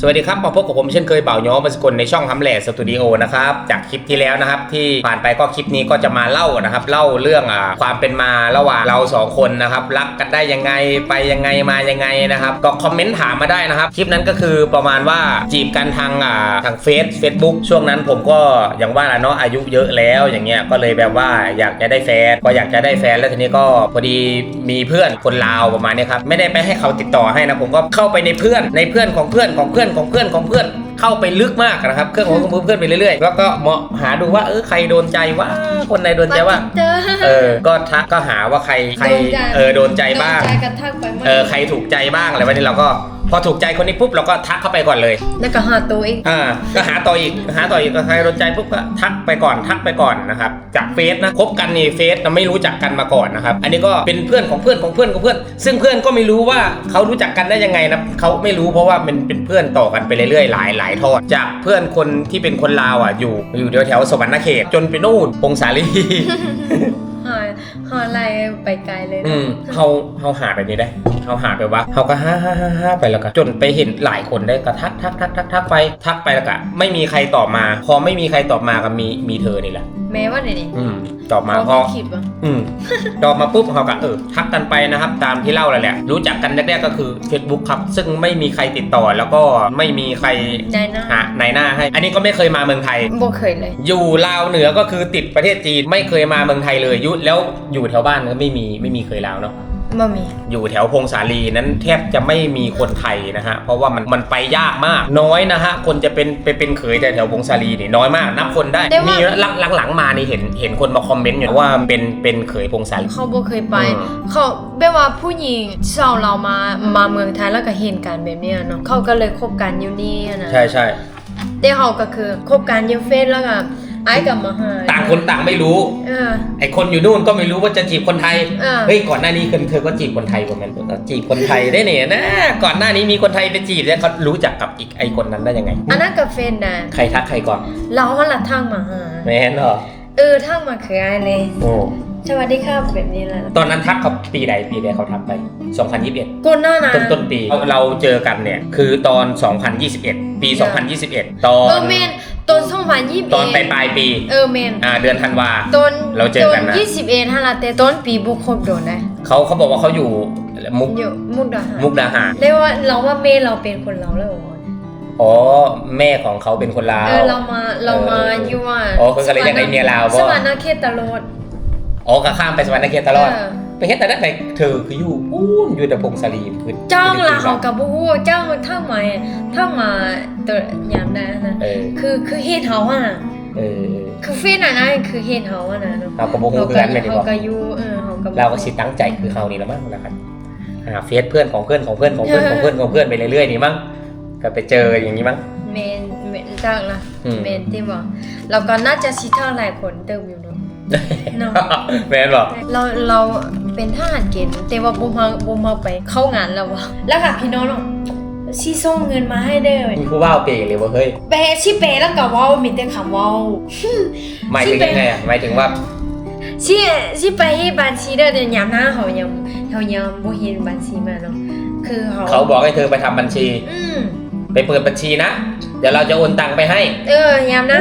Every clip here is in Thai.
สวัสดีครับมาพบกับผมเช่นเคยเป่าย้อมาสกลในช่องฮัมแหล่สตูดิโอนะครับจากคลิปที่แล้วนะครับที่ผ่านไปก็คลิปนี้ก็จะมาเล่านะครับเล่าเรื่องอความเป็นมาระหว่างเราสองคนนะครับรักกันได้ยังไงไปยังไงมายังไงนะครับก็คอมเมนต์ถามมาได้นะครับคลิปนั้นก็คือประมาณว่าจีบกันทางทางเฟซเฟซบุ๊กช่วงนั้นผมก็อย่างว่าละเนาะอายุเยอะแล้วอย่างเงี้ยก็เลยแบบว่าอยากจะได้แฟนก็อยากจะได้แฟนแล้วทีนี้ก็พอดีมีเพื่อนคนลาวประมาณนี้ครับไม่ได้ไปให้เขาติดต่อให้นะผมก็เข้าไปในเพื่อนในเพื่อนของเพื่อนของเพื่อนของเพื่อนของเพื่อนเข้าไปลึกมากนะครับ เครื่องของเพื่อนไปเรื่อยๆ แล้วก็เหมาะหาดูว่าเออใครโดนใจว่าคนไหนโดนใจว่าเจอ เออ ก็ทักก็หาว่าใครใครโดนใจ เออโดนใจบ้าง โดนใจกระทักไปมาก เออใครถูกใจบ้างอะไรวันนี้เราก็ พอถูกใจคนนี้ปุ๊บเราก็ทักเข้าไปก่อนเลยแล้วก็หาตัวเองอ่าก็หาต่ออีกหาต่ออีกก็ใครโดนใจปุ๊บก็ทักไปก่อนทักไปก่อนนะครับจากเฟซนะคบกันนี่เฟซเราไม่รู้จักกันมาก่อนนะครับอันนี้ก็เป็นเพื่อนของเพื่อนของเพื่อนของเพื่อน ซึ่งเพื่อนก็ไม่รู้ว่าเขารู้จักกันได้ยังไงนะเขาไม่รู้เพราะว่ามันเป็นเพื่อนต่อกันไปเรื่อยๆหลายหลายทอดจากเพื่อนคนที่เป็นคนลาวอะอยู่อยู่แถวแถวๆสวรรณเขตจนไปนู่นพงสาลี หาหาอะไรไปไกลเลยนะอืมเขาเขาหาแบบนี้ได้เขาหาไปว่าเขาก็ฮ่าฮ่าฮ่าฮ่าไปแล้วก็จนไปเห็นหลายคนได้ก็ทักทักทักทักทักไปทักไปแล้วก็ไม่มีใครตอบมา พอไม่มีใครตอบมาก็มีมีเธอนี่แหละแม้ว่าเนี่ยนี่อืมตอบมาเขาพอไม่คิดว่าอืมตอบมาปุ๊บเขาก็เออทักกันไปนะครับ ตามที่เล่าแล้วแหละ รู้จักกันแรกๆก็คือ Facebook ครับ ซึ่งไม่มีใครติดต่อแล้วก็ไม่มีใครใจนะหาในหน้าให้ อันนี้ก็ไม่เคยมาเมืองไทย บ่เคยเลย อยู่ลาวเหนือก็คือติดประเทศจีน ไม่เคยมาเมืองไทยเลยยุแล้วอยู่แถวบ้านก็ไม่มีไม่มีเคยลาวเนาะ บ่มี อยู่แถวพงสาลีนั้นแทบจะไม่มีคนไทยนะฮะ เพราะว่ามันมันไปยากมาก น้อยนะฮะ คนจะเป็นไปเป็นเขยแต่แถวพงสาลีนี่น้อยมากนับคนได้มีหลังหลังหลังมานี่เห็นเห็นคนมาคอมเมนต์อยู่ว่าเป็นเป็นเขยพงสาลี เขาบ่เคยไป อืม เขาแบบว่าผู้หญิงชาวเรามามาเมืองไทยแล้วก็เห็นกันแบบเนี้ยเนาะเขาก็เลยคบกันอยู่นี่นะ ใช่ใช่แต่เขาก็คือคบกันอยู่เฟซแล้วก็ ไอ้กับมาหาต่างคนต่างไม่รู้เออไอคนอยู่นู่นก็ไม่รู้ว่าจะจีบคนไทย อ่า เฮ้ยก่อนหน้านี้เธอเธอก็จีบคนไทยผมมันก็จีบคนไทยได้เนี่ยนะ ก่อนหน้านี้มีคนไทยไปจีบแล้วเขารู้จักกับอีกไอคนนั้นได้ยังไง อันนั้นกับเฟซนะใครทักใครก่อนเราหันละทางมาหา แม่นเหรอเออทางมาคือไอ้เลยโอ้สวัสดีครับแบบนี้แหละตอนนั้นทักเขาปีใดปีใดเขาทักไป 2021 กูน่านะต้นต้นปี เราเจอกันเนี่ย คือตอน 2021 ปี 2021 ตอเอนอเมน ตอนสองพันยี่สิบตอนปลายปลายปี เออเมนอ่าเดือนธันวา ตอนเราเจอกันนะตยี่สิบเอ็ดฮะละแต่ต้นปีบุคคลโดนนะเขาเขาบอกว่าเขาอยู่มุกอยู่มุกดาหารมุกดาหารเรียกว่าเราว่าเมนเราเป็นคนเราแล้วเหรออ๋อแม่ของเขาเป็นคนลาวเออเรามาเรามาอยู่ว่าอ๋อก็เลยอยากได้เมียลาวบ่สวรรค์เขตตลอดอ๋อก็ข้ามไปสวรรค์เขตตลอดเออ ไปเฮ็ดแต่นั้นไปเธอคืออยู่ปูนอยู่แต่พงศาลีคือจ้างละเขากับบูฮู้จ้างถ้ามาถ้ามาตัวยามได้นะเออคือคือเฮ็ดเฮาอะเออคือเฟซน่ะนะคือเฮ็ดเฮาอะนะเนาะเราก็บ่ฮู้คือกันแม่นดีเขาบ่ก็อยู่เออเขาก็เราก็สิตั้งใจคือเขานี่ละมั้งนะครับหาเฟซเพื่อนของเพื่อนของเพื่อนของเพื่อนของเพื่อนของเพื่อนไปเรื่อยๆนี่มั้งก็ไปเจออย่างนี้มั้งเมนเมนจ้างละอืมเมนที่บอกเราก็น่าจะสิเท่าหลายคนเติมอยู่ เนาะเนาะแม่นบอกเราเราเป็นทหารเกณฑ์แต่ว่าบุมมาบุมมาไปเข้างานแล้ววะแล้วค่ะพี่น้องเนาะสิส่งเงินมาให้เด้อมีผู้ว่าวเปย์เลยว่าเฮ้ยเปชิเปแล้วก็เว้ามีแต่คำเว้าหมายถึงยังไงอะหมายถึงว่าสิสิไปให้บัญชีเด้อแต่ยามหน้าเขายังเขายังบ่เห็นบัญชีมาเนาะคือเขาเขาบอกให้เธอไปทำบัญชี อืมไปเปิดบัญชีนะ เดี๋ยวเราจะโอนตังค์ไปให้ เออยามหน้า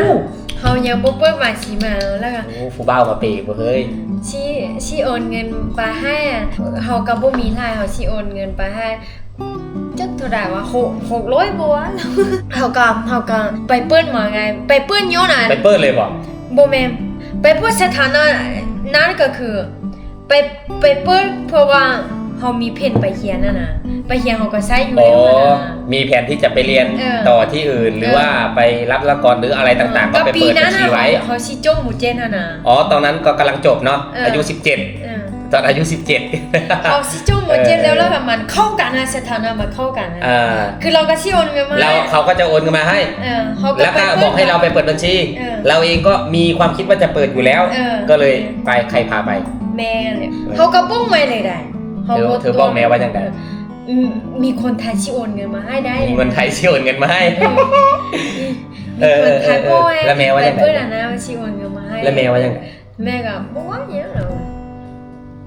เขายังบ่เปิดบัญชีมาแล้วก็โอ้ผู้บ่าวมาเปย์ว่าเฮ้ยชีชีโอนเงินไปให้อะเขากับบ่มีรายเขาชีโอนเงินไปให้จักเท่าไหร่วะหกหกร้อยบัวะเขาก็เขาก็ไปเปิ้นมาไง ไปเปิ้นโยน่ะไปเปิดเลยบอกบ่แม่นไปเปิ้นสถานะนั้นก็คือ ไปไปเปิ้นเพราะว่า เขามีเพนไปเขียนน่ะนะไปเขียนเขาก็ใช้อยู่อ๋อแล้วนะ มีแผนที่จะไปเรียนเออ ต่อที่อื่นหรือเออว่าไปรับละครหรืออะไรต่างๆ ก็ไปปีเปิดบันั้ญนชีน่ะไว้ เขาสิจงหมู่เจนน่ะนะ อ๋อตอนนั้นก็กำลังจบเนาะเอออ อายุ 17 เออตอนอายุเขาสิจงหมู่เจนเออแล้วแล้วแบบมันเข้ากันนะสถานะมันเข้ากันนะ17อ่า คือเราก็สิโอนเงินมาเราเขาก็จะโอนเงินมาให้ เออเขาก็แล้วก็บอกให้เราไปเปิดบัญชี เออเราเองก็มีความคิดว่าจะเปิดอยู่แล้ว เออ ก็เลยไปใครพาไป แม่เนี่ยเขาก็บ้งไม่เลยได้ เธอเธอบอกแม่ว่าจังไงอืมมีคนไทยที่โอนเงินมาให้ได้มีเงินไทยที่โอนเงินมาให้เออมีคนไทยโอ้ยแล้วแม่ว่ายังไงเพื่อนอะนะว่าที่โอนเงินมาให้แล้วแม่ว่าจังไงแม่ก็บอกว่าอย่างนั้นเหรอ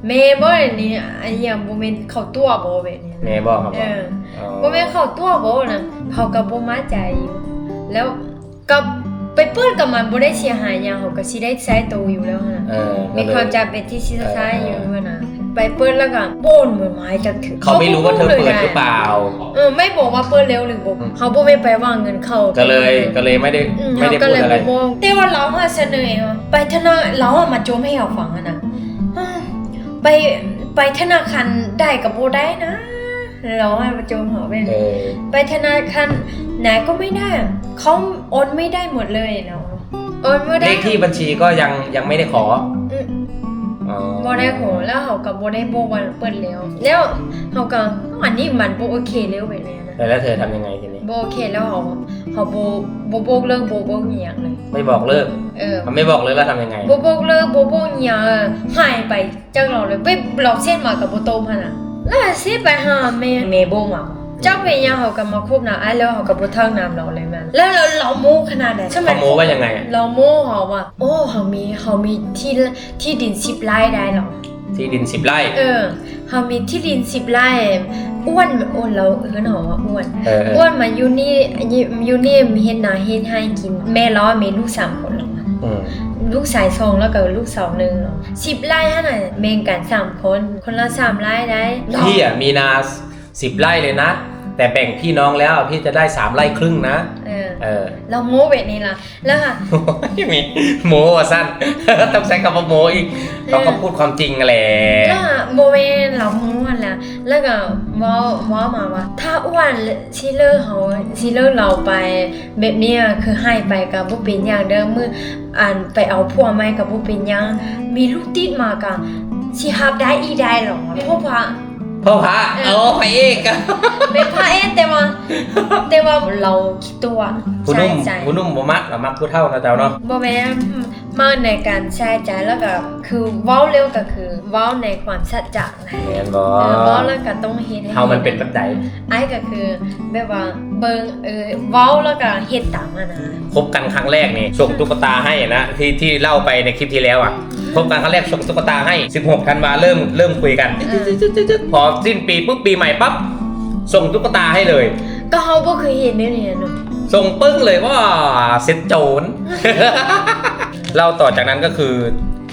แม่บ่ได้นี่อันยังบ่แม่นเข้าตัวบ่แบบนี้นะแม่บอกครับเอว่าออ๋อบ่แม่นเข้าตัวบ่นะเขาก็บ่มาใจอยู่แล้วก็ไปเปิดกับมันบ่ได้เสียหายหยังเขาก็สิได้ใช้ตัวอยู่แล้วนะเออมีก็เลยความจำเป็นที่สิใช้อยู่นะ ไปเปิดแล้วก็โบนเหมือนไม้จังถึงเขาไม่รู้ว่าเธอเปิดหรือเปล่า เออไม่บอกว่าเปิดเร็วหรือบ่อืมเขาบ่ไม่ไปวางเงินเข้าก็เลยก็เลยไม่ได้อืมไม่ได้เขาก็พูดเลยอะไรบ่บอกแต่ว่าเราอะเสนอว่าไปธนาเราอะมาโจมให้เราฟังอะนะอืมไปไปธนาคารได้กับบ่ได้นะเราอะมาโจมเขาเป็นเออไปธนาคารไหนก็ไม่ได้เขาโอนไม่ได้หมดเลยเนาะโอนไม่เลได้ขที่บัญชีก็ยังยังไม่ได้ขออืมอ๋อ บ่ได้โหแล้วเขาก็บ่ได้บอกว่าเปิดแล้ว แล้วเขาก็อันนี้มันบ่โอเคแล้วไปเลยนะแล้วเธอทำยังไงทีนี้บ่โอเคแล้วเขาเขาบ่บ่บอกเลิกบ่บอกอีหยังเลยไม่บอกเลิกเออเขาไม่บอกเลิกแล้วทำยังไงบ่บอกเลิกบ่บอกอีหยังหายไปจากเราเลยไปบล็อกเส้นมากับบ่โตมันน่ะแล้วเสิไปหาแม่แม่บ่มา เจ้าเป็นหยังเขาก็มาคบหน้าอ้ายแล้วเขาก็บ่ทักน้ำเราเลยแม่นแล้วเราเราโมขนาดไหนใช่ไหมเขาโม้ว่ายังไงอะเราโม่เขาว่า โอ้เขามีเขามีที่ที่ดินสิบไร่ได้เหรอที่ดินสิบไร่ เออเขามีที่ดินสิบไร่อ้วนอ้วนเราเออหนอว่าอ้วนเออเออ้วอนมาอยู่นี่อยู่นี่มีเฮ็ดนาเฮ็ดให้กิน แม่เรามีลูกสามคนเหรอวะอืมลูกสายสองแล้วก็ลูกสาวหนึ่งเหรอสิบไร่ฮะน่ะแบ่งกันสามคน คนละสามไร่ได้เหรอพี่อะมีนาสิบไร่เลยนะ แต่แบ่งพี่น้องแล้วพี่จะได้สามไร่ครึ่งนะ เออ เออเราโม้แบบนี้ล่ะ แล้วค่ะมีโมว่าสั้น ต้องใช้คำว่าโมอีกเราก็พูดความจริงแหละแล้วโมเมนเราม้วนแล้วแล้วก็เว้าเว้ามาว่า ถ้าอ้วนสิเลิกเขาสิเลิกเราไปแบบเนี้ยคือให้ไปกับบ่เป็นอย่างเดิมมืออ่านไปเอาพวกใหม่กับบ่เป็นอย่างมีลูกติดมาก็สิฮับได้อีได้หรอเพราะว่า พ่อพระโอ้พระเอกอะ เป็นพระเอกแต่ว่าแต่ว่าเราคิดตัว คุณใช่นุ่มใจคุณนุ่มบ่มักเรามักผู้เท่านะเจ้าเนาะบ่แม่นมาในการใช้ใจแล้วก็คือเว้าเร็วก็คือเว้าในความสัจจะนะแม่นบ่เออเว้าแล้วก็ต้องเฮ็ดให้เฮามันเป็นแบบใดไอ้ก็คือแบบว่าเบิ่งเออเว้าแล้วก็เฮ็ดตามอะนะคบกันครั้งแรกนี่ส่งตุ๊กตาให้นะที่ที่เล่าไปในคลิปที่แล้วอะคบกันครั้งแรกส่งตุ๊กตาให้ 16ธันวาเริ่มเริ่มคุยกันพอสิ้นปีปุ๊บปีใหม่ปั๊บส่งตุ๊กตาให้เลย ก็เฮาบ่เคยเห็นแน่ๆเนาะ ส่งปึ้งเลยว่าเซ็ตโจรเราต่อจากนั้นก็คือ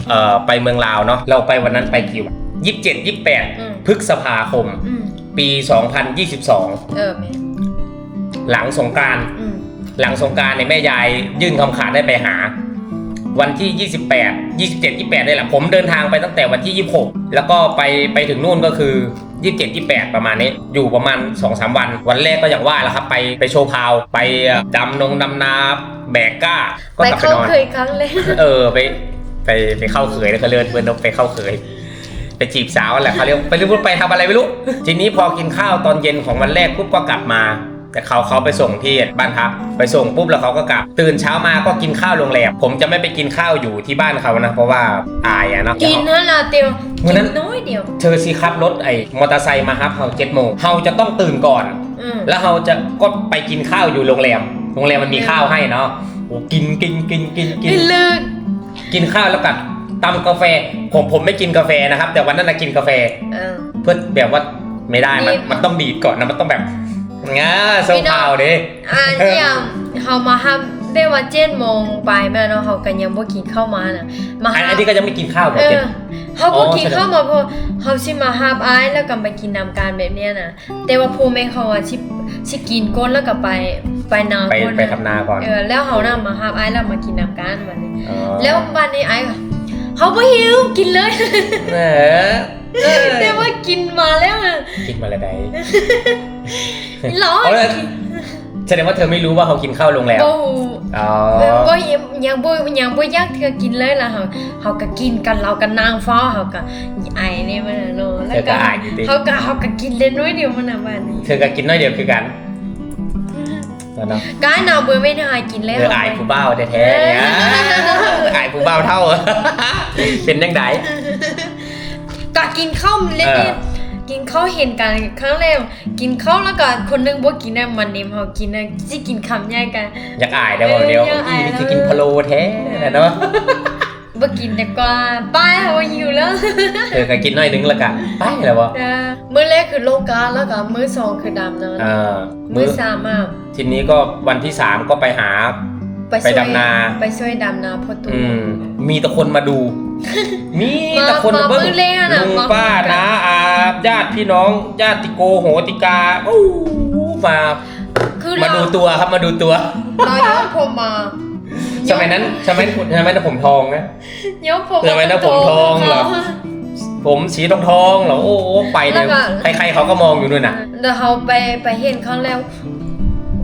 เอ่อไปเมืองลาวเนาะเราไปวันนั้นไปกี่วันยี่สิบเจ็ดยี่สิบแปดอืม พฤษภาคม อืมปี 2022 เออแม่หลังสงกรานต์อืมหลังสงกรารเนี่ยแม่ยายยื่นคำขาดได้ไปหา วันที่ 28 27 28นี่แหละผมเดินทางไปตั้งแต่วันที่ 26 แล้วก็ไปไปถึงนู่นก็คือ 27 28ประมาณนี้ อยู่ประมาณ2-3วัน วันแรกก็อย่างว่าแหละครับไปไปโชว์พาว ไปดำนงดำนาแบกก้า ก็ไปกลับไปเข้านอนเคยครั้งแรกเออไปไปไปเข้าเขยแล้วเขาเรียกว่าเพื่อนไปเข้าเขยไปจีบสาวแหละเขาเรียกไปเรียกว่าไปทำอะไรไม่รู้ ทีนี้พอกินข้าวตอนเย็นของวันแรกปุ๊บก็กลับมา แต่เขาเขาไปส่งที่บ้านพักไปส่งปุ๊บแล้วเขาก็กลับ ตื่นเช้ามาก็กินข้าวโรงแรมผมจะไม่ไปกินข้าวอยู่ที่บ้านเขานะ เพราะว่าอายอะเนาะ กินนั่นล่ะเตียววักินนั้นนน้อยเดียว เธอสิขับรถไอ้มอเตอร์ไซค์มาครับเขาเจ็ดโมงเขาจะต้องตื่นก่อน อืมแล้วเราจะก็ไปกินข้าวอยู่โรงแรม โรงแรมมันมีข้าวให้เนาะโอ้กินกินกินกินกิน ไม่เลิกกินข้าวแล้วกับตำกาแฟ ผมผมไม่กินกาแฟนะครับ แต่วันนั้นนะกินกาแฟ เออ เพื่อแบบว่าไม่ได้มันดีมันต้องดีดก่อนนะมันต้องแบบ ง่าโซพี่น้องพาวเด้อันเนี้ยเฮามาฮับได้ว่า7โมงไปแม่เนาะเฮาก็ยังบ่กินข้าวมาน่ะมาอันฮัอันบนี้ก็ยังไม่กินข้าวแบบเอเจ็ดอเฮาอ๋บ่อกินแสดงข้าวมาเพราะเฮาสิมาฮับอ้ายแล้วก็ไปกินนำการแบบเนี้ยน่ะแต่ว่าพ่อแม่เขาอะสิสิกินก่อนแล้วก็ไปไปนาไปก่อนไปน่ะทำนาก่อนเออแล้วเฮานำมาฮับอ้ายแล้วมากินนำการบัดนี้อ๋อแล้วบัดนี้อ้ายก็เฮาบ่หิวกินเลยแหมเออแต่ว่ากินมาแล้วอะกินมาแล้วได ร้อนเอาเลยแสดงว่าเธอไม่รู้ว่าเขากินข้าวโรงแรมบ่อ๋อเออบ่ยังยังบ่ยังบ่อยากเธอกินเลยล่ะเฮาเฮาก็กินกันเราก็นางฟ้าเฮาก็ไอ้นี่มันน่ะเนาะแล้วเธอก็อายอยู่ดิเฮาก็เฮาก็กินเล่นน้อยเดียวมันน่ะบัดนี้เธอก็กินน้อยเดียวคือกันแล้วเนาะกายหนาวเบื่อไม่ได้หากินเลยเธออายผู้เบ้าแท้ๆเนี่ยอายผู้เบ้าเท่า เป็นยังไงก็กินข้าวเล่นเอนี่อ กินข้าวเห็นกันครั้งแรกกินข้าวแล้วก็คนหนึงบ่กินน่ะมันนี่เฮากินน่ะสิกินคำใหญ่กันอยากอายได้บ่เดียวเอออยากอายนี่จะกินพะโล้แท้เนาะบ่กินดีกว่าป้ายเขาหิวแล้วเธอก็กินหน่อยนึงและกันไปแล้ววะเออมื้อแรกคือโลกาแล้วก็มื้อสองคือดำน้เออำมื้มื้ออสามอะทีนี้ก็วันที่สามก็ไปหาไปไปดำนา ไปช่วยดำนาพ่อตู่อืมมีแต่คนมาดู มีแต่คนมาเบิ้งมื้อแรกน่ะลุงมาป้านะอาญาติพี่น้องญาติโกโหติกาอู้มาคือมาเราดูตัวครับมาดูตัวเรายกผมมาสมัยนั้นสมัยสมัยนั้นผมทองนะยกผมเออไว้นะผมทองเหรอผมสีทองทองๆเหรอโอ้โหไปเลแล้ยวก็ใครๆเขาก็มองอยู่ด้วยน่ะแล้วเขาไปไปเห็นครั้งแล้ว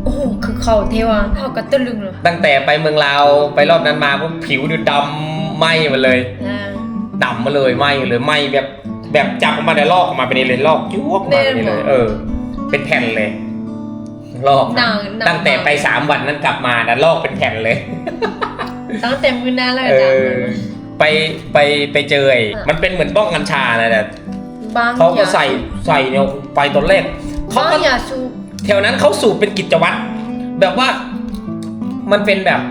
โอ้โหคือเขาเทวะเขาก็ตะลึงเลยตั้งแต่ไปเมืองลาวไปรอบนั้นมาปุ๊บผิวดูดำ ไหมมาเลยอ่าดำมาเลยไหมเลยไหมแบบแบบจับออกมาได้ลอกออกมาเป็นนี่เลยลอกยุบมาเป็นนี่เลย เออ เป็นแผ่นเลย ลอกหนังหนัง ตั้งแต่ไปสามวันนั้นกลับมานะลอกเป็นแผ่นเลย ตั้งแต่มือหน้าแล้วเอก็อดำเลยไปไปไปเจอไอ้อะ มันเป็นเหมือนบ้องกัญชานะแต่บางเขาก็ใส่ใส่เนี่ยไปตอนแรกเขาบางก็ อย่าสูบแถวนั้นเขาสูบเป็นกิจวัตรแบบว่ามันเป็นแบบ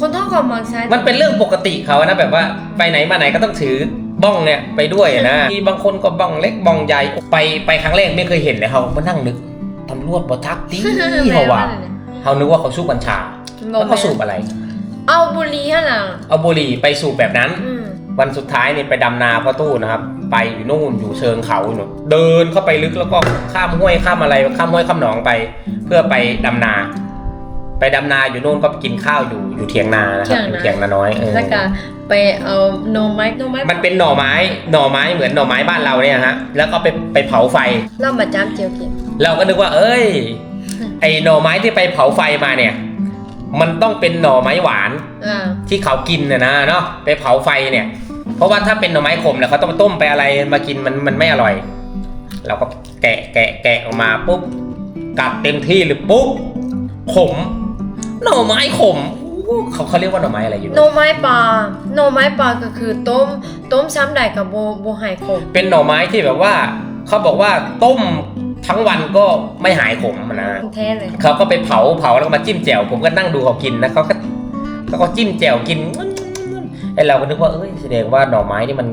คนท้องของมังใช้มันเป็นเรื่องปกติเขานะแบบว่าไปไหนมาไหนก็ต้องถือบ้องเนี่ยไปด้วยนะมีบางคนก็บ้องเล็กบ้องใหญ่ไปไปครั้งแรกไม่เคยเห็นเลยเขามานั่งนึกตำรวจบทักตีเขาว่าเขานึกว่าเขาสูบกัญชาแล้วเขาสูบอะไร เอาบุหรี่ฮะน่ะเอาบุหรี่ไปสูบแบบนั้นอืมวันสุดท้ายเนี่ยไปดำนาพ่อตู้นะครับ ไปอยู่นู่นอยู่เชิงเขาอยู่นู่นเดินเข้าไปลึกแล้วก็ข้ามห้วยข้ามอะไรข้ามห้วยข้ามหนองไป เพื่อไปดำนา ไปดำนาอยู่นู่นก็กินข้าวอยู่อยู่เถียงนานะครับอยู่เถียงนาน้อยเออแล้วก็ไปเอาโนไม้โนไม้ มันเป็นหน่อไม้หน่อไม้เหมือนหน่อไม้บ้านเราเนี่ยฮะแล้วก็ไปไปเผาไฟเรามาจ้ำเจียวกินเราก็นึกว่า เอ้ย ไอหน่อไม้ที่ไปเผาไฟมาเนี่ย มันต้องเป็นหน่อไม้หวานอ่าที่เขากินนะนะเนาะไปเผาไฟเนี่ย เพราะว่าถ้าเป็นหน่อไม้ขมเนี่ยเขาต้องต้มไปอะไรมากินมันมันไม่อร่อย เราก็แกะแกะแกะออกมาปุ๊บกัดเต็มที่เลยปุ๊บขม หน่อไม้ขมอู้เขาเขาเรียกว่าหน่อไม้อะไรอยู่โนไม้ปลาโนไม้ปลาก็คือต้ม ต้มซ้ำได้กับโบโบไฮขม เป็นหน่อไม้ที่แบบว่า เขาบอกว่าต้มทั้งวันก็ไม่หายขมนะแท้เลยเขาก็ไปเผาเผาแล้วก็มาจิ้มแจ่วผมก็นั่งดูเขากินนะเขาก็เขาก็จิ้มแจ่วกินไอเราก็นึกว่าเอ้ยแสดงว่าหน่อไม้นี่มัน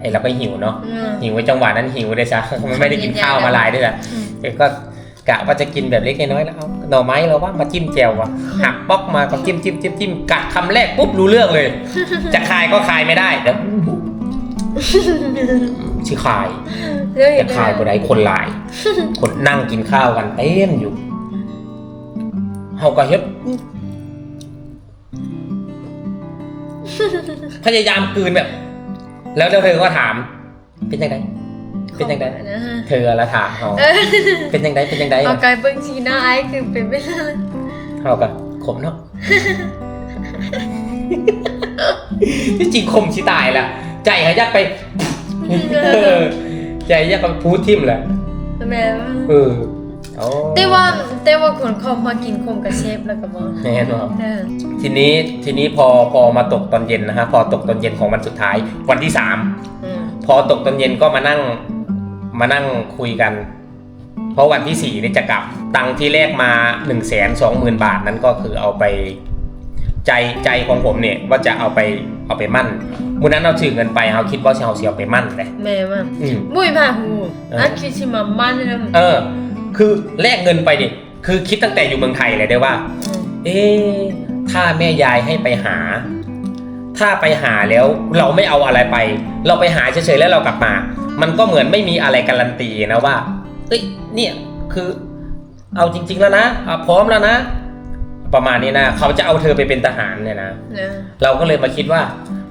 ไอเราก็หิวเนาะอืมหิวไว้จังหวะนั้นหิวเลยซะมันไม่ได้กินข้าวมาหลายด้วยจ้ะอืมเออก็ กะว่าจะกินแบบเล็กน้อยแล้วเอาหน่อไม้เราว่ามาจิ้มแจ่วว่ะหักป๊อกมาก็จิ้มจิ้มจิ้มจิ้มกัดคำแรกปุ๊บรู้เรื่องเลย จะคายก็คายไม่ได้เดี๋ยวชื่อคายจะคายคนใดคนหลาย คนนั่งกินข้าวกันเต็มอยู่เฮาก็เฮ็ดพยายามกืนแบบ แล้วเธอก็ถาม เป็นยังไง เป็นยังไงนะฮะเธอละถามเขาเออเป็นยังไงเป็นยังไงเอาไกลเบิ้งชีหน้าไอ้คือเป็นไม่ได้เขาก็ขมเนาะที่จริงขมชิตายละใจเขาอยากไปเออใจอยากไปพูดทิมแหละแม่ว่าเออเอาแต่ว่าแต่ว่าคนเขามากินคมกับเชฟแล้วก็บอกแน่นอนเออทีนี้ทีนี้พอพอมาตกตอนเย็นนะฮะพอตกตอนเย็นของวันสุดท้ายวันที่สามอืมพอตกตอนเย็นก็มานั่ง มานั่งคุยกัน เพราะวันที่สี่นี่จะกลับตังค์ที่แรกมา1นึ่งแสนสองหมื่นบาทนั้นก็คือเอาไปใจใจของผมเนี่ยว่าจะเอาไปเอาไปมั่นมูนั้นเราถือเงินไปเราคิดว่าจะเอาเสียเอาไปมั่นเลยแม่ว่าอืมบุ้ยมาหูเอออัอันคิดชิมามันนะเออ คือแลกเงินไปดิคือคิดตั้งแต่อยู่เมืองไทยเลยได้ว่าอืมเอ๊ะถ้าแม่ยายให้ไปหา ถ้าไปหาแล้วเราไม่เอาอะไรไป เราไปหาเฉยๆแล้วเรากลับมา มันก็เหมือนไม่มีอะไรการันตีนะว่าเอ้ยเนี่ยคือเอาจริง ๆ แล้วนะอะพร้อมแล้วนะ ประมาณนี้นะเขาจะเอาเธอไปเป็นทหารเนี่ยนะนะเราก็เลยมาคิดว่า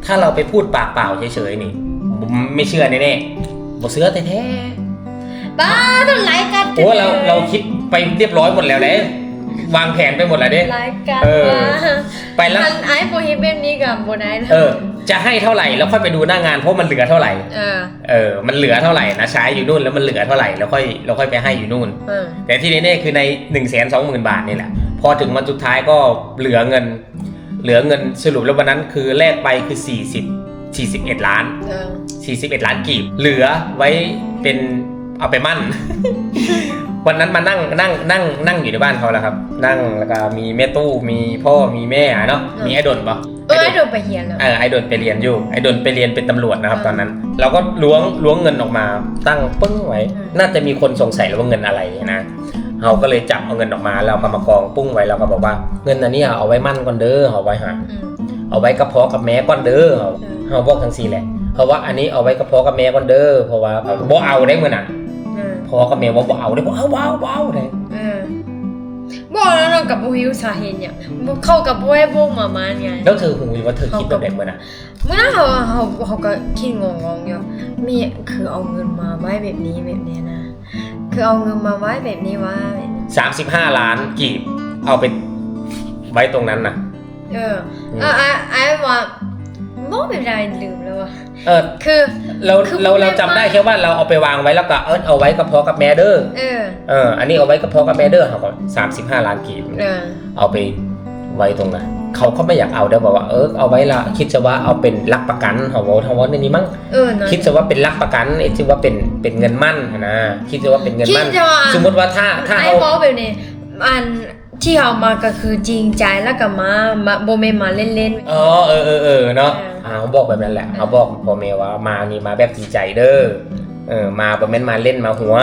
ถ้าเราไปพูดปากเปล่าเฉยๆนี่ผมไม่เชื่อแน่ๆบอกเสือแท้ๆบ้าต้องไลค์กันโอ้เราเราคิดไปเรียบร้อยหมดแล้วเด้ วางแผนไปหมดแล้วเด้ไลค์กันเออว่าไปแล้วมันไอ้โปรฮิเบมนี้กับโบไนนะเออ จะให้เท่าไหร่แล้วค่อยไปดูหน้างานเพราะมันเหลือเท่าไหร่ เออเออ มันเหลือเท่าไหร่นะใช้อยู่นู่นแล้วมันเหลือเท่าไหร่แล้วค่อยเราค่อยไปให้อยู่นู่น เออแต่ที่แน่ๆคือใน1นึ่งแสนสองหมื่นบาทนี่แหละ พอถึงวันสุดท้ายก็เหลือเงิน เหลือเงินสรุปแล้ววันนั้นคือแลกไปคือ 40 41 ล้าน เออ41 ล้านกีบ เหลือไว้เป็นเอาไปมั่น วันนั้นมานั่งนั่งนั่งนั่งอยู่ในบ้านเขาแล้วครับ นั่งแล้วก็มีแม่ตู้มีพ่อมีแม่อะเนาะมีไอ้ดนปะเออไอ้โดนไปเฮียนแล้วเออไอดนไปเรียนอยู่ไอดนไปเรียนเป็นตำรวจนะครับตอนนั้น เราก็ล้วงล้วงเงินออกมาตั้งปึ้งไว้อืมน่าจะมีคนสงสัยแล้วว่าเงินอะไรนะเราก็เลยจับเอาเงินออกมาเราก็มากองปุ้งไว้เราก็บอกว่าเงินอันนี้เอาไว้มั่นก่อนเด้อเอาไว้หาอืมเอาไว้กระเพาะกับแม่ก่อนเด้อเอาเออเราบอกทั้งสี่แหละเพราะว่าอันนี้เอาไว้กระเพาะกับแม่ก่อนเด้อเพราะว่าบ่เอาได้มื้อน่ะเออ พอกับแม่ว่าบ่เอาได้บ่เอาบ่เอาบ่เอาได้เออบอกแล้วเนาะกับบ่ฮิวสาเหตุเนี่ยบ่เข้ากับบ่ให้บ่มามาเนี่ยแล้วเธอหูว่าเธอคิดแบบไหนมื้อน่ะเมื่อนั้นเขาเขาเขาก็คิดงงๆอยู่มีคือเอาเงินมาไว้แบบนี้แบบนี้นะ คือเอาเงินมาไว้แบบนี้ว่าแบบนี้35 ล้านกีบ เอาไปไว้ตรงนั้นน่ะ เอออืมอะไอ้ไอ้ว่าบ่เป็นไรลืมแล้วว่ะ เออคือเราคือเราไม่เราจำได้แค่ว่าเราเอาไปวางไว้แล้วก็เออเอาไว้กระเพาะกับแม่เด้อเออเอออันนี้เอาไว้กระเพาะกับแม่เด้อเขาก็35ล้านกีบเออเอาไปไว้ตรงนั้นเขาเขาไม่อยากเอาเด้อบอกว่าเออเอาไว้ละคิดจะว่าเอาเป็นหลักประกันเขาบอกเขาว่าในนี้มั้งเออนะคิดจะว่าเป็นหลักประกันไอ้ที่ว่าเป็นเป็นเงินมั่นนะคิดจะว่าเป็นเงินคิดมั่นจะว่าสมมติว่าถ้าถ้าไอ้เอาบอกแบบนี้อัน ที่เอามาก็คือจริงใจแล้วก็มามาบ่แม่นมาเล่น อ๋อเออเออเออเนาะเอออ่าเขาบอกแบบนั้นแหละเขาบอกพ่อแม่ว่ามานี่มาแบบจริงใจเด้อเออมาบ่แม่นมาเล่นมาหัว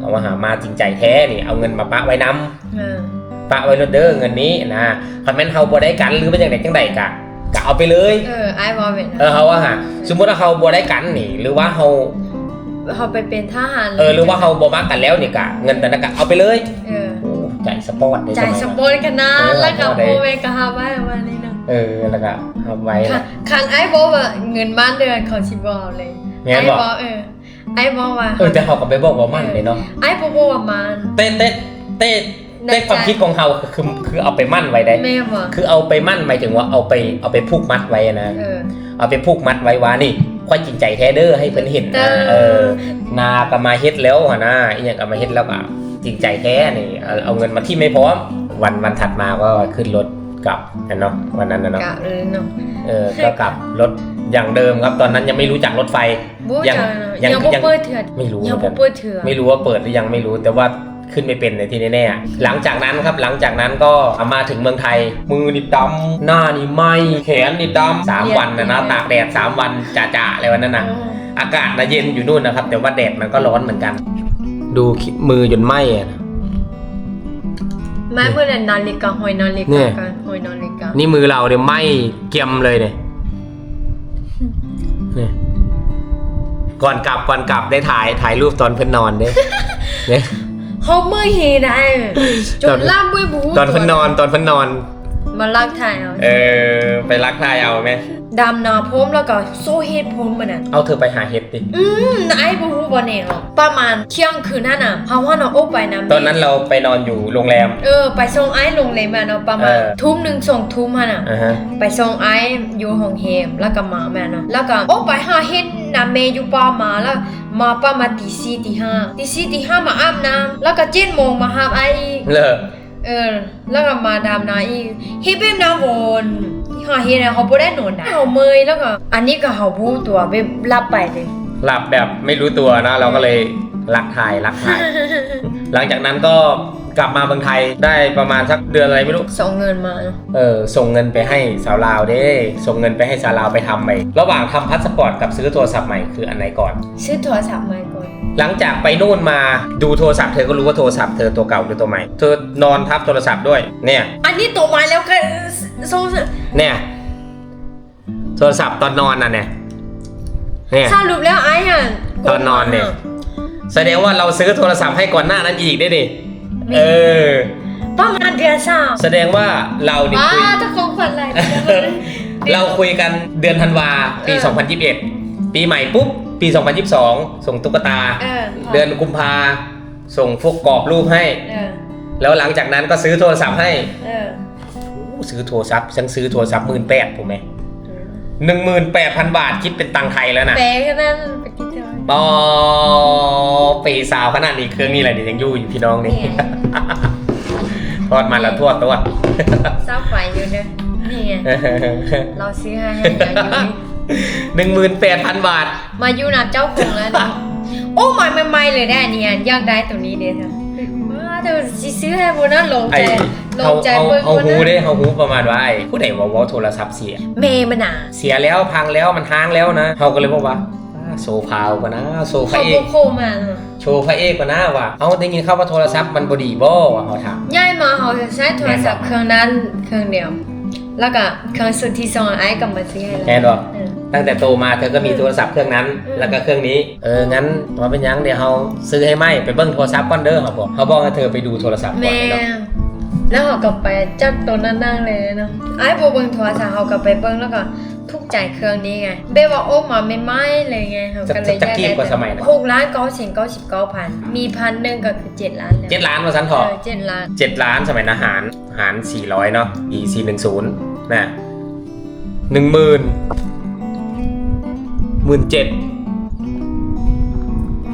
เอามาหามาจริงใจแท้นี่เอาเงินมาปะไว้นํๆเออปะไว้รถเด้อเงินนี้นะคันแม่นเฮาบ่ได้กันหรือเป็นจังไดจังไดกะกะเอาไปเลย เออไอ้บอกแบบเออเฮาว่าหาสมมุติว่าเฮาบ่ได้กันนี่ หรือว่าเฮาเขาไปเป็นทหารเออหรือว่าเฮาบ่มากันแล้วนี่กะเงินแต่นั้นกะเอาไปเลย เออโอ้ ใจสปอร์ตได้จ่ายมัสนั้นปอนกันนะเออแล้วก็เอาได้โบเวก็หาไว้วันนี้เนาะเออแล้วก็เอาไว้คันคันไอ้บอกว่าเงินบ้านเดือนเขาสิบ่เอาเลยแม่นไอ้บ่บอกเออไอ้บอกว่าเออแต่เขาก็ไปบอกว่ามันเลยเนาะไอ้บอกว่ามันเต้เต้เต้เต้ความคิดของเฮาคือคือคือเอาไปมั่นไว้ได้แม่บอกคือเอาไปมั่นหมายถึงว่าเอาไปเอาไปผูกมัดไว้นะเออเอาไปผูกมัดไว้ว่านี่ ค่อยจริงใจแท้เด้อให้เพิ่นเห็นเด้นะอเออนาก็มาเฮ็ดแล้วหั่นนะอีหยังก็มาเฮ็ดแล้วก็จริงใจแท้นี่เอาเอาเงินมาที่ไม่พร้อม วันวันถัดมาก็ขึ้นรถกลับนะเนาะวันนั้นนะเนาะกะเลยเนาะเออก็กลับรถอย่างเดิมครับตอนนั้นยังไม่รู้จักรถไฟบ่ยังจังเนาะยังยังบ่ยังเปิดเถื่อนไม่รู้เหยัมืงอนกันบ่เปิดเถื่อนไม่รู้ว่าเปิดหรือยังไม่รู้แต่ว่า ขึ้นไม่เป็นในที่แน่ๆหลังจากนั้นครับหลังจากนั้นก็มาถึงเมืองไทย มือนี่ดำหน้านี่ไหมแขนนี่ดำสามวันนะนะตากแดดสามวันจ่าๆอะไรวันนั้นนะอ๋ออากาศนะเย็นอยู่นู่นนะครับ แต่ว่าแดดมันก็ร้อนเหมือนกัน ดูมือจนไหมอะนะแม่เมื่อนั้นนาฬิกาหอยนาฬิเนี่กายกันหอยนาฬิกานี่มือเราเนี่ยไหมเกรียมเลยเนี่ยเนี่ยก่อนกลับก่อนกลับได้ถ่ายถ่ายรูปตอนเพิ่นนอนเด้เนี่ย เฮามือเฮได้จตอนนล่ามบ่บู ตอนเพิ่นนอนตอนเพิ่นนอน มาลักถ่ายเอาเออ ไปรักทายเอาไหมดำหนาผมแล้วก็โซเฮ็ดผมมันน่ะเอาเธอไปหาเห็ดดิอืมไอ้บ่ฮู้บ่แน่หรอกประมาณเที่ยงคืนนั่นน่ะเฮาว่าเนาะโอ้ไปนำตอนนั้นเราไปนอนอยู่โรงแรม เออ ไปส่งไอ้โรงแรมมาเนาะประมาณเออทุ่มหนึงส่งทุ่มหั่นน่ะอ่าฮะไปส่งไอ้อยู่ห้องแฮมแล้วก็มาแม่เนาะแล้วก็โอ้ไปหาเฮ็ดน้ำเมอยู่ป่ามาแล้วมาประมาณตี4ตี5ตี4ตี5มาอาบน้ำแล้วก็7โมงมาหาไอ้อีกเลิก เออแล้วก็มาดำนาอีกเฮ็ดแบบน้ำวนหาเฮ็ดนะเขาบ่ได้นอนได้เขาเมยแล้วก็อันนี้ก็เขาพูดตัวแบบรับไปเลยหลับแบบไม่รู้ตัวนะเราก็เลยรักทายรักทาย หลังจากนั้นก็กลับมาเมืองไทยได้ประมาณสักเดือนอะไรไม่รู้ ส่งเงินมา เออ ส่งเงินไปให้สาวลาวเด้ ส่งเงินไปให้สาวลาวไปทำใหม่ ระหว่างทำพาสปอร์ตกับซื้อโทรศัพท์ใหม่คืออันไหนก่อน ซื้อโทรศัพท์ใหม่ก่อน หลังจากไปนู่นมาดูโทรศัพท์เธอก็รู้ว่าโทรศัพท์เธอตัวเก่าหรือตัวใหม่ เธอนอนทับโทรศัพท์ด้วย เนี่ย อันนี้ตัวใหม่แล้วก็ส่งเนี่ย โทรศัพท์ตอนนอนน่ะเนี่ยเนี่ยสรุปแล้วไอ้อะตอนนอนเนี่ย แสดงว่าเราซื้อโทรศัพท์ให้ก่อนหน้านั้นอีกได้ดิเออประมาณเดือนสามแสดงว่าเรานี่ว้าคุยถ้าของขวัญอะไรเราคุยกันเดือนธันวาปีเออ2021 ปีใหม่ปุ๊บ ปี 2022 ส่งตุ๊กตา เออเดือนกุมภาส่งพวกกรอบรูปให้ เออแล้วหลังจากนั้นก็ซื้อโทรศัพท์ให้เออโอ้ซื้อโทรศัพท์ฉันซื้อโทรศัพท์หมื่นแปดผมไหมหนึ่งหมื่นแปดพันบาทคิดเป็นตังค์ไทยแล้วนะแปลก็นั่นไปกินเถอะปอปีสาวขนาดนี้เครื่องนี้อะไรเนี่ยยังอยู่อยู่พี่น้องนี่ เนี่ยทอดมันแล้วทั่วตัวเศร้าไฟอยู่เนี่ยนี่ไงเราซื้อให้ให้ยายยุ้ย หนึ่งหมื่นแปดพันบาท มาอยู่นับเจ้าคงแล้วนี่โอ้ใหม่ใหม่ๆเลยได้เนี่ยอยากได้ตัวนี้เด้อเธอว้าเธอสิซื้อให้โบนัสลงใจไอ้ลเฮางใจเฮาเบิ่งเฮาก่อนฮูนะเด้เฮาฮูประมาณว่าไอ้ผู้ใดว่าเว้าโทรศัพท์เสีย เมย์มันน่ะเสียแล้วพังแล้วมันค้างแล้วนะเฮาก็เลยบอกว่าอ่าโซฟาวกว่านะโซพเขาระเอบ่ก โคมาเนาะโชว์พระเอกกว่านะว่าเอาได้ยินเข้าว่าโทรศัพท์มันบ่ดีบ่ว่าเฮาถาม ย้ายมาเขาจะใช้โทรศัพท์เครื่องนั้นเครื่องเดียว แล้วก็เครื่องสุดที่สองไอ้ก็มาซื้อให้แล้วแน่นบ่เออตั้งแต่โตมาเธอก็มีโทรศัพท์เครื่องนั้น อืม แล้วก็เครื่องนี้ เออ งั้นมาเป็นหยังเดี๋ยวเฮาซื้อให้ไหมไปเบิ่งโทรศัพท์ก่อนเด้อเขาบอกเขาบอกให้เธอไปดูโทรศัพท์ก่อนแม่เลยเนาะแล้วเขาก็ไปจัดตัวนั่งๆเลยเนาะไอ้บ่เบิ่งโทรศัพท์เขาก็ไปเบิ่งแล้วก็ ทุกใจเครื่องนี้ไง เบว่าโอ้มาไม่ไหม้เลยไงเขาจะก็เลยจะกี้กว่าสมัยนะหกล้านเก้าแสนเก้าสิบเก้าพันมีพันหนึ่งก็คือเจ็ดล้านแล้วเจ็ดล้านว่าซันเอเถอะอเจ็ดล้านเจ็ดล้านสมัยนะหารหารสี่ร้อยเนาะ e สี่หนึ่งศูนย์นะหนึ่งหมื่นหมื่นเจ็ด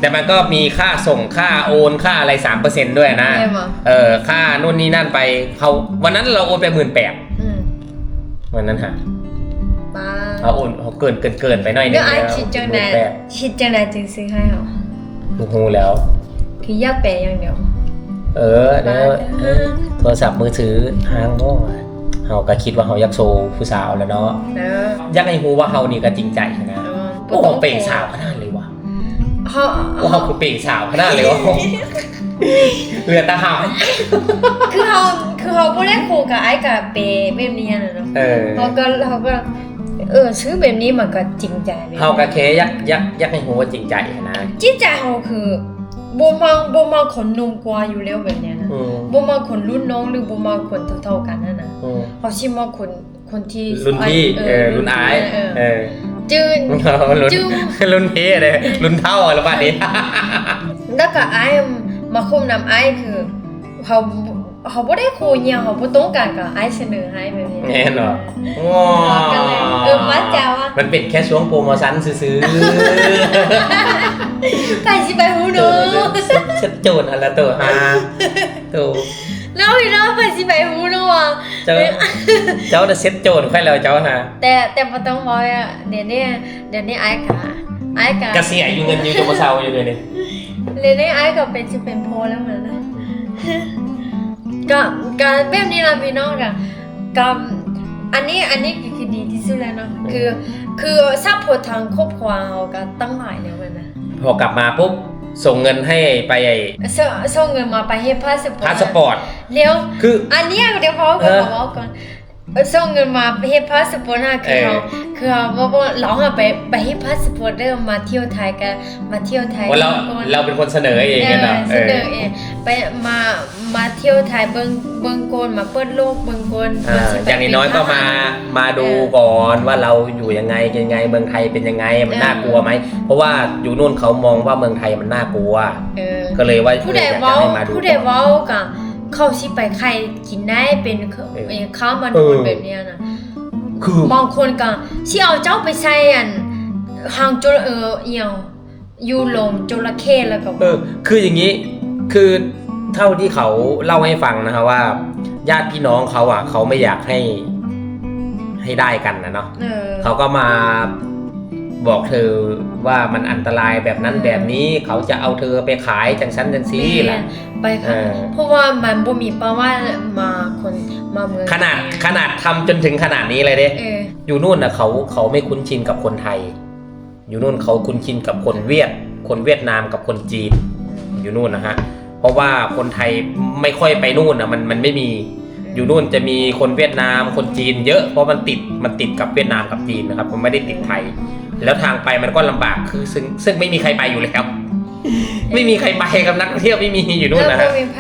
แต่มันก็มีค่าส่งค่าโอนค่าอะไรสามเปอร์เซ็นด้วยนะใช่ปะเออค่านู่นนี่นั่นไปเขาวันนั้นเราโอนไปหมื่นแปดอืมวันนั้นฮะ ป้าเขาโอนเขาเกินเกินเกินไปหน่อยนึเดี๋ยวงไอ้แล้วคิดจังหไดมื่นแปดคิดจังไดจึงซื้อให้เขาโอ้โหแล้ว คืออยากแปลอย่างเดียวเออเดี๋ยวเออโทรศัพท์มือถือหางโม่เฮาก็คิดว่าเฮาอยากโซผู้สาวแหล้วเนาะเอออยากให้ฮู้ว่าเฮานี่ก็จริงใจนะเออโอ้โหเปย์สาวขนาดเลยว่ะเขาโอ้เฮาคือเปย์สาวขนาดเลยว่ะเหลือแตาหาวคือเขาคือเขาบ่ได้คู่กับไอ้กับเปย์แบบนี้น่ะเนาะเออ เขาก็เขาก็ เออซื้อแบบนี้มันก็จริงใจแบบนี้เฮาก็แค่อยากอยากอยากให้ฮู้ว่าจริงใจนะจริงใจเขาคือบ่มาบ่มาคนหนุ่มกว่าอยู่แล้วแบบเนี้ยนะอืม บ่มาคนรุ่นน้องหรือบ่มาคนเท่าๆกันนั่นน่ะอืมเขาสิมาคนคนที่รุ่นพี่เออรุ่นอายเออเออจืน รุ่นจึ้ง รุ่นพี่เลยรุ่นเท่าอะไรบ้านี้ แล้วก็ไอ้มาคุมนำไอ้คือเขา เขาบ่ได้คุยเนี่ยเขาบ่ต้องการกับไอ้เสนอให้แบบนี้แน่นอนก็เลยเออมาจ้าว่ามันเป็นแค่ช่วงโปรโมชั่นซื้อไปสิไปหูๆหนูชัดโจนอะไรตัวฮาตัวแล้วอีกแล้วไปสิไปหูหนูอะเจ้าเจ้าจะเซ็ตโจนค่อยแล้วเจ้าฮะแต่แต่บ่ต้องบอกอะเดี๋ยวนี้เดี๋ยวนี้ไอ้กะไอ้กะกระเสียอยู่เงินอยู่จะมาเซาอยู่เลยนี่เดี๋ยวนี้ไอ้ก็เป็นสิเป็นโพแล้วเหมือนนะ ก็ก็แบบนี้ล่ะพี่น้องก็ก็อันนี้อันนี้ก็คือดีที่สุดแล้วเนาะคือ คือซัพพอร์ตทางครอบครัวเราก็ตั้งหลายแล้วมันนะพอกลับมาปุ๊บส่งเงินให้ไปไอ้ส่งส่งเงินมาไปให้พาสปอร์ตพาสปอร์ตเดี๋ยวคืออันเนี้ยเดี๋ยวพอเอก่อนอพอก่อนเออ ส่งเงินมาไปให้พาสปอร์ตนะคือเออเราคือเราบอกว่าเราอะไปไปให้พาสปอร์ตเริ่มมาเที่ยวไทยกันมาเที่ยวไทยว่าเราก่อนเราเป็นคนเสนอเองเอกันอเนาะเสนอเองไปมามาเที่ยวไทยเบิ่งเบิ่งโกนมาเปิดโลกเบิ่งโกนอ่าสิไปอย่างน้อยๆก็มามาดูก่อนว่าเราอยู่ยังไงยังไงเมืองไทยเป็นยังไงมันน่ากลัวไหมเพราะว่าอยู่นู่นเขามองว่าเมืองไทยมันน่ากลัวเออก็เลยว่าผู้ใดอยากจะเว้าให้มาดูผู้ใดเว้าก็ เข้าสิไปใครกินได้เป็นเขาเออเออข้าวมันเออแบบเนี้ยนะคือบางคนก็สิเอาเจ้าไปใส่อันหางจระเออเอียงอยู่ลงจระเข้แล้วก็เออ คืออย่างนี้คือเท่าที่เขาเล่าให้ฟังนะครับว่า ญาติพี่น้องเขาอะ เขาไม่อยากให้ให้ได้กันนะเนาะเออเขาก็มาบอกเธอว่ามันอันตรายแบบนั้นแบบนี้ เขาจะเอาเธอไปขายจังชั้นจังซี่ล่ะ ไปค่ะ เออ เพราะว่ามันบ่มีประวัติมาคนมาเมืองขนาดขนาดทำจนถึงขนาดนี้เลยเด้ เออ อยู่นู่นนะเขาเขาไม่คุ้นชินกับคนไทย อยู่นู่นเขาคุ้นชินกับคนเวียด คนเวียดนามกับคนจีน อยู่นู่นนะฮะ เพราะว่าคนไทยไม่ค่อยไปนู่นนะมันมันไม่มี อยู่นู่นจะมีคนเวียดนามคนจีนเยอะเพราะมันติดมันติดกับเวียดนามกับจีนนะครับ มันไม่ได้ติดไทย แล้วทางไปมันก็ลำบากคือซึ่งซึ่งไม่มีใครไปอยู่แล้ว ไม่มีใครไปกับนักท่องเที่ยวไม่มีอยู่นู่นแล้วนะบ่ฮะมีไผ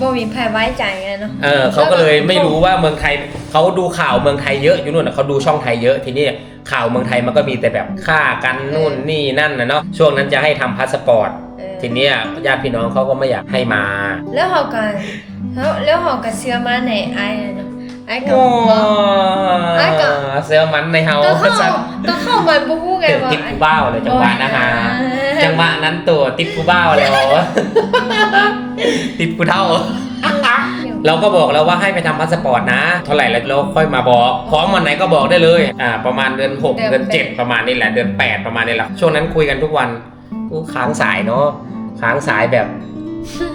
บ่มีไผไว้ใจไงเนาะเออเขาก็เลยไม่รู้ว่าเมืองไทยเขาดูข่าวเมืองไทยเยอะอยู่นู่นนะเขาดูช่องไทยเยอะทีนี้ข่าวเมืองไทยมันก็มีแต่แบบฆ่ากันนู่นนี่นั่นนะเนาะช่วงนั้นจะให้ทำพาสปอร์ต เออทีเนี้ยญาติพี่น้องเขาก็ไม่อยากให้มา แล้วเฮาก็แล้วแล้วเฮาก็เชื่อมาในไอ้อะเนาะไอ้ก็โอ้ว่าอะก็เสื้อมันในเฮาก็เข้าสัตว์ก็เข้ามันบ่ฮู้ไงเกิดว่าติดกูบ้าวเลยจังหวะนะฮะ จังหวะนั้นตัวติดกูบ้าวแล้วติดกูเท่า เราก็บอกแล้วว่าให้ไปทำพาสปอร์ตนะ เท่าไหร่แล้วเราค่อยมาบอกพร้อมวันไหนก็บอกได้เลย อ่า ประมาณเดือนหกเดือนเดือนเจ็ดแปดประมาณนี้แหละ เดือนแปดประมาณนี้แหละ ช่วงนั้นคุยกันทุกวันอู้ค้างสายเนาะ ค้างสายแบบ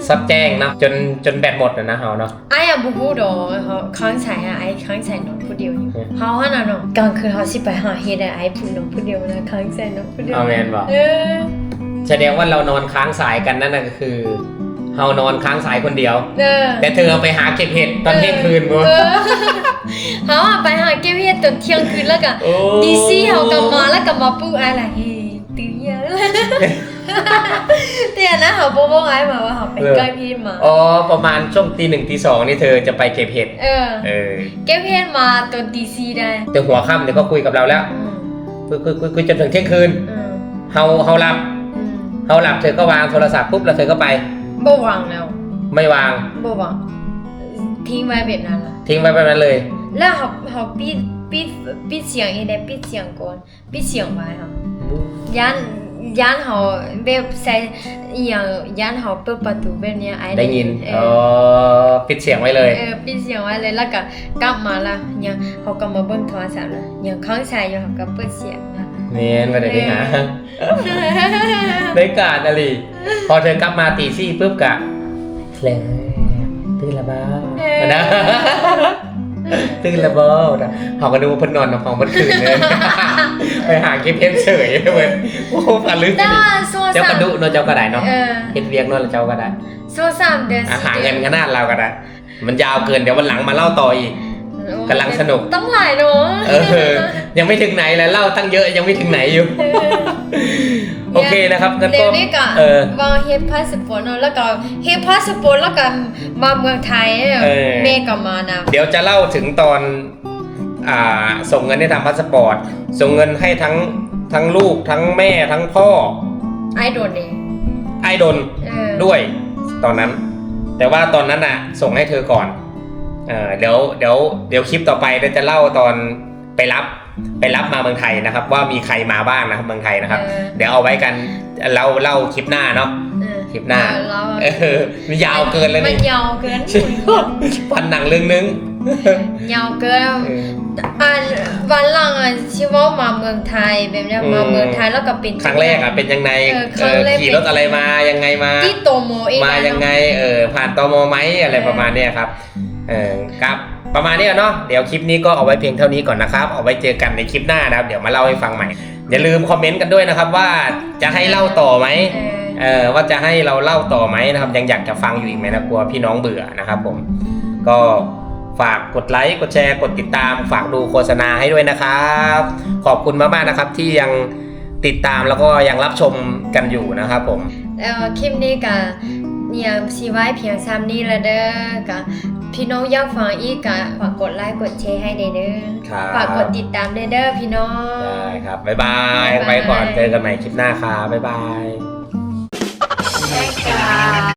ซับแจ้งเนาะจนจนแบตหมดนะนะเฮาเนาะไอ้อะบ่ฮู้ดอกเฮาค้างสายอะไอ้ค้างสายน้องผู้เดียวอยู่อืมเฮาหั่นน่ะเนาะกลางคืนเฮาสิไปหาเฮ็ดอะไอ้ผู้น้องผู้เดียวนะค้างสายน้องผู้เดียวเอาแม่นบ่เออ แสดงว่าเรานอนค้างสายกันนั่นน่ะก็คือเฮานอนค้างสายคนเดียว เออแต่เธอเอาไปหาเก็บเห็ดตอนเที่ยงคืนบ่เออเฮาอะไปหาเก็บเฮ็ดตอนเที่ยงคืนแล้วก็โอ้ตีสี่เฮากลับมาแล้วก็มาปลุกไอ้ล่ะเฮ้ตื่นยังแต่อันนะเฮาบ่บอกไอ้มาว่าเฮาไปใกล้พี่มาอ๋อประมาณช่วงตีหนึ่งตีสองนี่เธอจะไปเก็บเห็ดเออเออ เก็บเฮ็ดมาตอนตีสี่ได้แต่หัวค่ำเนี่ยก็คุยกับเราแล้วอืมคุยคุยคุยคุยจนถึงเที่ยงคืนอืมเฮาเฮาหลับอืม เฮาหลับเธอก็วางโทรศัพท์ปุ๊บแล้วเธอก็ไป บ่วางแล้วไม่วางบ่วางทิ้งไว้แบบนั้นล่ะ ทิ้งไว้แบบนั้นเลย แล้วเขาเขาปิดปิดปิดเสียงอีได้ปิดเสียงก่อนปิดเสียงไว้ค่ะย่านย่านเขาแบบใส่อีหยังย่านเขาเปิดประตูแบบเนี้ยไอ้ได้ยินเออ๋ออปิดเสียงไว้เลย เออปิดเสียงไว้เลยแล้วก็กลับมาละยังเขาก็มาเบิ่งโทรศัพท์ละยังข้างใส่อยู่เขาก็เปิดเสียงนะ เนียนมาได้ไปหาได้การอะไรพอเธอกลับมาตีสี่ปุ๊บกะแคลตื่นละบ้านะตื่นละบ้านะเขาก็ดูว่าเพิ่นนอนในห้องเมื่อคืนเลยไปหาเก็บเพชรเฉยเว้ยโอ้โหฝันลึกแต่ว่าโซเจ้าสากระมดุเนาะเจ้าก็ได้เนาะเออเฮ็ดเวียกเนาะแล้วเจ้าก็ได้โซสามเดือนอาสี่หาดืเงิอนขนาดเราก็ได้มันยาวเกินเดี๋ยววันหลังมาเล่าต่ออีก กำลังสนุก ต้องหลายเนาะเออ ยังไม่ถึงไหนแล้วเล่าตั้งเยอะยังไม่ถึงไหนอยู่ โอเคนะครับงั้นก็เดี๋ยวนี้ก็เออวางเฮดพาสปอร์ตเนาะแล้วก็เฮดพาสปอร์ตแล้วก็มาเมืองไทยเนี่ยเออแม่ก็มานะเดี๋ยวจะเล่าถึงตอนอ่าส่งเงินให้ทำพาสปอร์ต ส่งเงินให้ทั้งทั้งลูกทั้งแม่ทั้งพ่อ ไอโดนเองไอ้ดนเออด้วยตอนนั้น แต่ว่าตอนนั้นน่ะส่งให้เธอก่อนเออเดี๋ยวเดี๋ยวเดี๋ยวคลิปต่อไปเดี๋ยวจะเล่าตอนไปรับไปรับมาเมืองไทยนะครับ ว่ามีใครมาบ้างนะครับเมืองไทยนะครับ เออ เดี๋ยวเอาไว้กันเล่าเล่าคลิปหน้าเนาะเออคลิปหน้าแล้วเออมันยาวเกินแล้วมันี่นยาวเกินพันหนังเรื่องนึงยาวเกินเอออันวันหลังอะที่ว่ามาเมืองไทยแบบเนี้ยอืมมาเมืองไทยแล้วก็เป็น ครั้งแรกอะเป็นยังไงเออครั้งแรกเออขี่รถอะไรมายังไงมา ที่โตโมเองมานะยังไงเออผ่านตมไหมอะไรเออประมาณเนี้ยครับ เออครับประมาณเนี้ยเนาะเดี๋ยวคลิปนี้ก็เอาไว้เพียงเท่านี้ก่อนนะครับ เอาไว้เจอกันในคลิปหน้านะครับ เดี๋ยวมาเล่าให้ฟังใหม่ อย่าลืมคอมเมนต์กันด้วยนะครับว่าจะให้เล่าต่อไหมเออเออว่าจะให้เราเล่าต่อไหมนะครับ ยังอยากจะฟังอยู่อีกไหมนะกลัวพี่น้องเบื่อนะครับผมก็ฝากกดไลค์กดแชร์กดติดตาม ฝากดูโฆษณาให้ด้วยนะครับ ขอบคุณมากๆนะครับที่ยังติดตามแล้วก็ยังรับชมกันอยู่นะครับผมเอ่อคลิปนี้ก็เนี่ยสิไว้เพียงซ้ำนี้ละเด้อก็ พี่น้องอยากฟังอีกก็ฝากกดไลค์กดแชร์ให้เด้อเด้อครับ ฝากกดติดตามเด้อเด้อพี่น้อง ได้ครับ บ๊ายบาย บ๊ายบาย ไปก่อนเจอกันใหม่คลิปหน้าครับบ๊ายบายได้ค่ะ